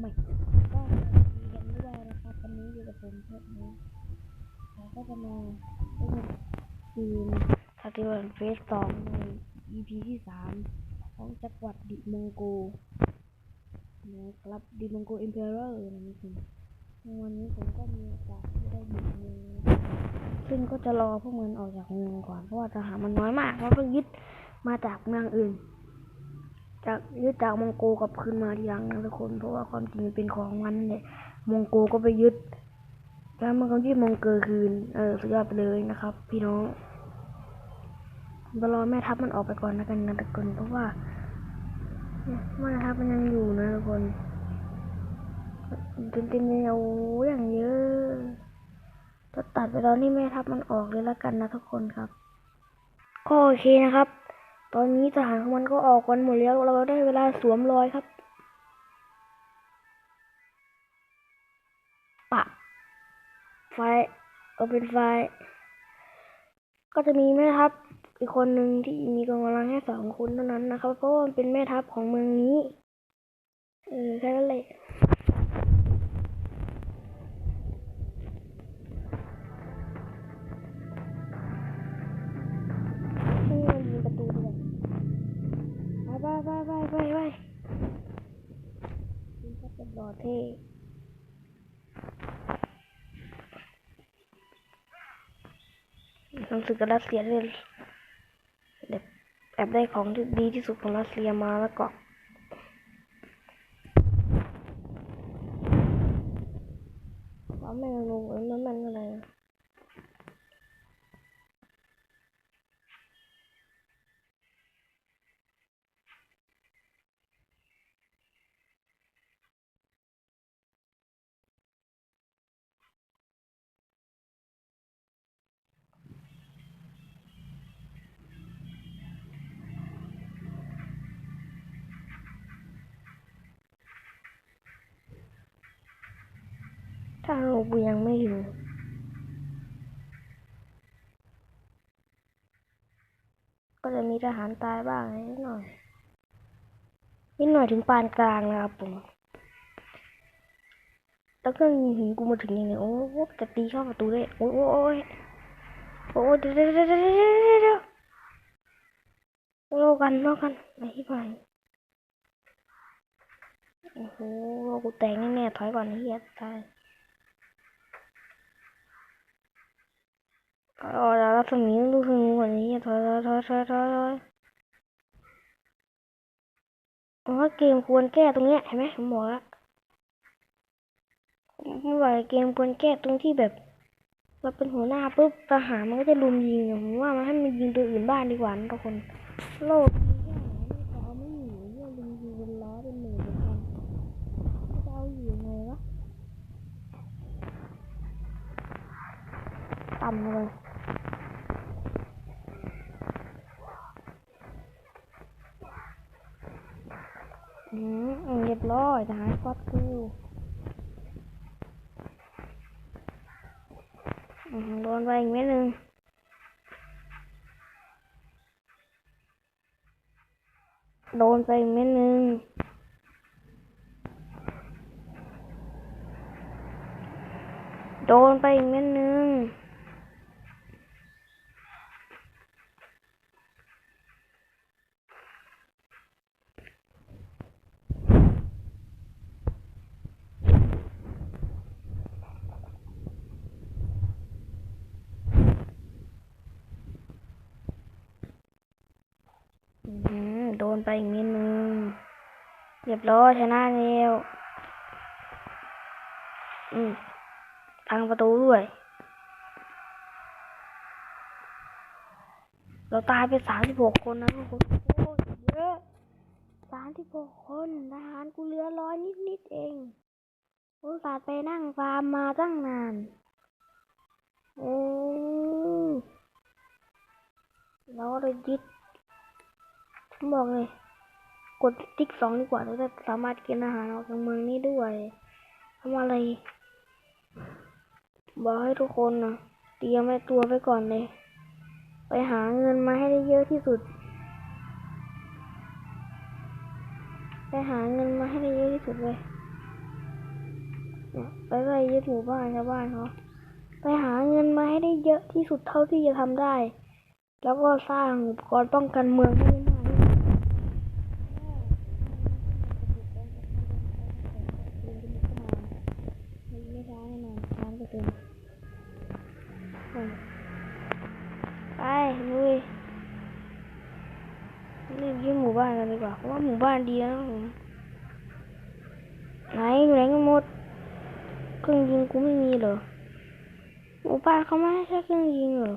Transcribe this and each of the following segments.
ใหม่ก็ดีกันด้วยนะครับวันนี้อยู่กับผมเพื่อนนี้เราก็จะมาเล่นทีมทาเกวันเฟสสองใน EP ที่สามของจังหวัดดิมองโกนะครับดิมองโกอิมเพอเรอร์นั่นเองวันนี้ผมก็มีโอกาสที่ได้บุกเมืองนะซึ่งก็จะรอพวกมันออกจากเมืองก่อนเพราะว่าทหารมันน้อยมากแล้วก็ยึดมาจากเมืองอื่น จากยึดจากมองโกกลับคืนมาทีหลังนะทุกคน เพราะว่าความจริงเป็นของมันเนั่นแหละมองโกก็ไปยึดแล้วมันก็ยึดมองเกอคืน เออสุดยอดไปเลยนะครับ พี่น้องรารอแม่ทัพมันออกไปก่อนนะกันนะทุกคนเพราะว่าแม่ทัพมันยังอยู่นะทุกคนเต็มเต็มๆเลยโอ้ยอย่างเยอะจะตัดไปตอนที่แม่ทัพมันออกเลยแล้วกันนะทุกคนครับก็โอเคนะครับ ตอนนี้ทหารของมันก็ออกกันหมดแล้ว เราได้เวลาสวมรอยครับ ปะ ไฟเอาเป็นไฟ ก็จะมีแม่ทัพอีกคนหนึ่งที่มีกองกำลังแค่สองคนเท่านั้นนะครับ เพราะว่ามันเป็นแม่ทัพของเมืองนี้ เออแค่นั้นแหละ เป็นหล่รู้สึกกับรัสเซียเลยแบบแอบได้ของที่ดีที่สุดของรัสเซียมาแล้วก็ ถ้าเรากูยังไม่อยู่ ก็จะมีทหารตายบ้างนิดหน่อยนิดหน่อยถึงปานกลางนะครับผมแล้วเครื่องยิงหินกูมาถึงยังไงโอ้โหจะตีเข้าประตูได้โอ้ยโอ้ยโอ้ยโอ้ยเดี๋ยวเดี๋ยวเดี๋ยวเดี๋ยวเดี๋ยวเดี๋ยวโลกันโลกันไอ้ที่ไหนโอ้โหกูแตกแน่ๆถอยก่อนเหี้ยตาย อ๋อแล้วรัศมีลูกธนูกว่านี้ถอยถอยถอยถอยถอยถอยผมว่าเกมควรแก้ตรงเนี้ยเห็นไหมผมบอกแล้วไม่ไหวเกมควรแก้ตรงที่แบบเราเป็นหัวหน้าปุ๊บทหารมันก็จะลุมยิงผมว่ามันให้มันยิงตัวอื่นบ้านดีกว่านะทุกคน โลกมีแค่ไหนไม่จะเอาไม่อยู่เนี่ยลุมยิงเป็นร้อเป็นหมื่นเป็นพันจะเอาอยู่ยังไงวะต่ำเลยอืมเรียบร้อยทหารก็กูอืม โดนไปอีกเม็ดหนึ่งโดนไปอีกเม็ดหนึ่งโดนไปอีกเม็ดหนึ่งอื้อหื ไปอีกเม็ดหนึ่งเรียบร้อยชนะแล้วอืมพังประตูด้วย เราตายไปสามสิบหกคนนะทุกคนโอ้เยอะสามสิบหกคนทหารกูเหลือร้อยนิดนิดๆเองอุตส่าห์ไปนั่งฟาร์มมาตั้งนานโอ้เราเลยยึดบอกเลย กดติ๊กสองดีกว่าเราจะสามารถกินอาหารออกจากเมืองนี้ด้วยทำอะไร บอกให้ทุกคนนะเตรียมไว้ตัวไว้ก่อนเลย ไปหาเงินมาให้ได้เยอะที่สุด ไปหาเงินมาให้ได้เยอะที่สุดเลยไปไล่ยึดหมู่บ้านชาวบ้านเขาไปหาเงินมาให้ได้เยอะที่สุดเท่าที่จะทำได้ แล้วก็สร้างอุปกรณ์ป้องกันเมืองให้ บ้านดีนะผมไหนอยู่ไหนกันหมดเครื่องยิงกูไม่มีเหรอหมู่บ้านเขาไม่ให้ใช้เครื่องยิงเหรอ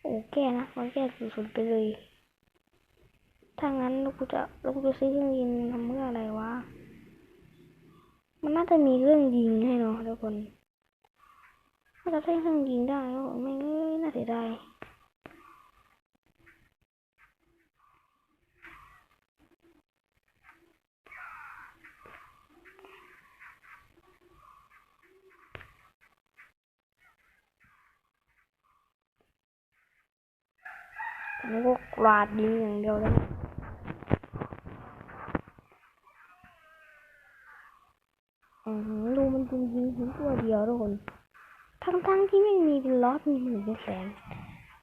โอ้แก้นะมันแก้สุดๆไปเลยถ้างั้นเรากูจะเรากูจะซื้อเครื่องยิงทำเพื่ออะไรวะมันน่าจะมีเครื่องยิงให้เนาะทุกคนถ้าจะใช้เครื่องยิงได้ก็ไม่งเอ้ยน่าเสียดาย ผมก็กราดยิงอย่างเดียวแล้วดูมันยิงยิงถึงตัวเดียวทุกคน ทั้งๆที่ไม่มีเป็นล็อตมีหมื่นเป็นแสน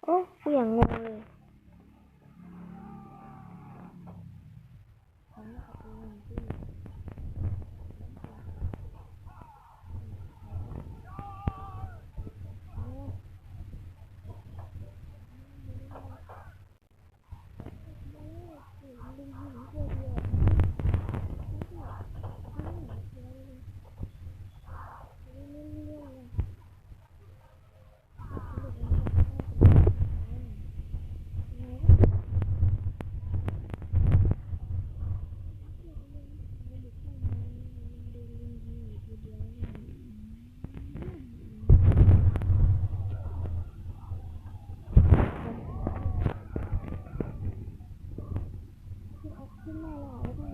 โอ้กูอย่างงงเลยขึ้นมาแล้วแล้วก็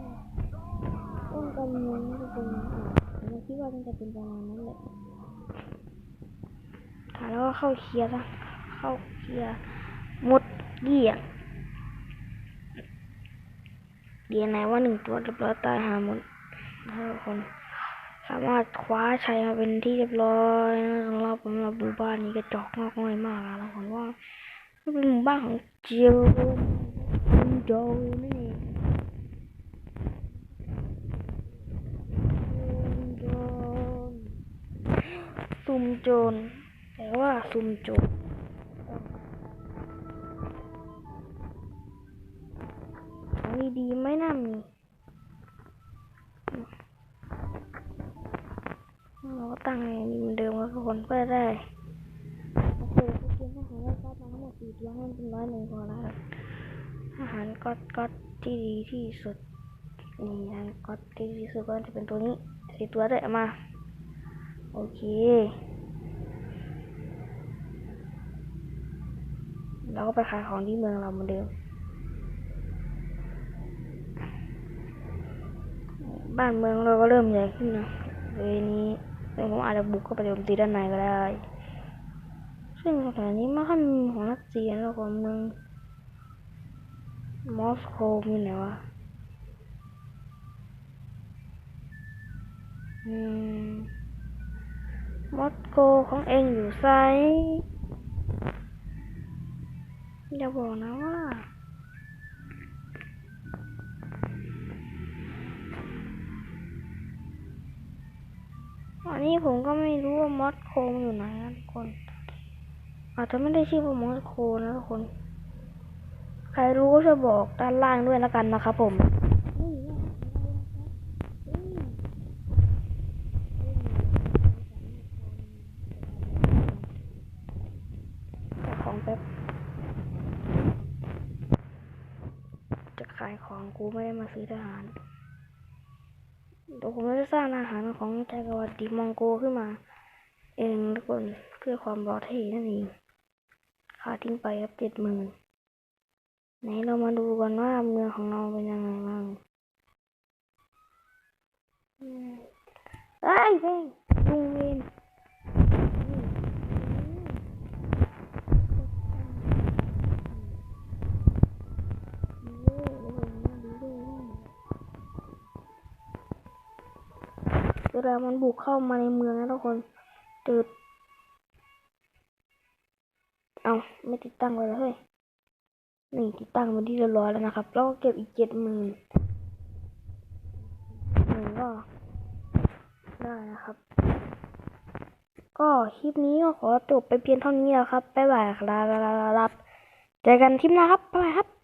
ป้องกันเมืองทุกคนผมคิดว่ามันจะเป็นประมาณนั้นแหละค่ะแล้วก็เข้าเคลียร์ซะเข้าเคลียร์หมดเกลี้ยงเดียนไหนว่าหนึ่งตัวเรียบร้อยตายหาหมดทุกคน สามารถคว้าชัยมาเป็นที่เรียบร้อยนะสำหรับสำหรับหมู่บ้านนี้กระจอกมากน้อยมากอะแล้วผมว่าเป็นหมู่บ้านของเจียวคุนโดนั่นเอง ซุ่มโจรแต่ว่าซุ่มโจรของดีไม่น่ามีเราก็ตั้งอย่างนี้เหมือนเดิมครับทุกคนเพื่อได้โอเคก็กินอาหารแล้วก็มาทั้งหมดสี่ตัวให้มันเป็นร้อยหนึ่งพอแล้วครับอาหารก็ก็ที่ดีที่สุดนี่อาหารก็ที่ดีที่สุดก็จะเป็นตัวนี้สี่ตัวเลยมา โอเค เราก็ไปขายของที่เมืองเราเหมือนเดิม บ้านเมืองเราก็เริ่มใหญ่ขึ้นนะเลยนี้เดี๋ยวผมอาจจะบุกเข้าไปโจมตีด้านในก็ได้ ซึ่งสถานนี้ไม่ค่อยมีของรัสเซียแล้วก็เมืองมอสโกมีไหนวะอืม ของเองอยู่ไซอย่าบอกนะว่า อันนี้ผมก็ไม่รู้ว่ามอสโคมอยู่ไหนนะทุกคน อาจจะไม่ได้ชื่อว่ามอสโคนะทุกคน ใครรู้ก็ช่วยบอกด้านล่างด้วยแล้วกันนะครับผม ขายของแป๊บ จะขายของกูไม่ได้มาซื้อทหารเดี๋ยวผมจะสร้างอาหารของจักรวรรดิมองโกขึ้นมา เองทุกคนเพื่อความรอเท่นั่นเองค่าทิ้งไปครับเจ็ดหมื่นไหนเรามาดูกันว่าเมืองของเราเป็นยังไงบ้างอืมเอ้ยเฮ้ยลุงเว นเอตัวมันบุกเข้ามาในเมืองนะทุกคนตืดเอาไม่ติดตั้งไว้แล้วเฮ้ยนี่ติดตั้งมาที่เรียบร้อยแล้วนะครับ แล้วก็เก็บอีกเจ็ดหมื่นหนึ่งก็ได้นะครับ ก็คลิปนี้ก็ขอจบไปเพียงเท่านี้แล้วครับบ๊ายบายครับเจอกันคลิปหน้าครับบ๊ายบายครับ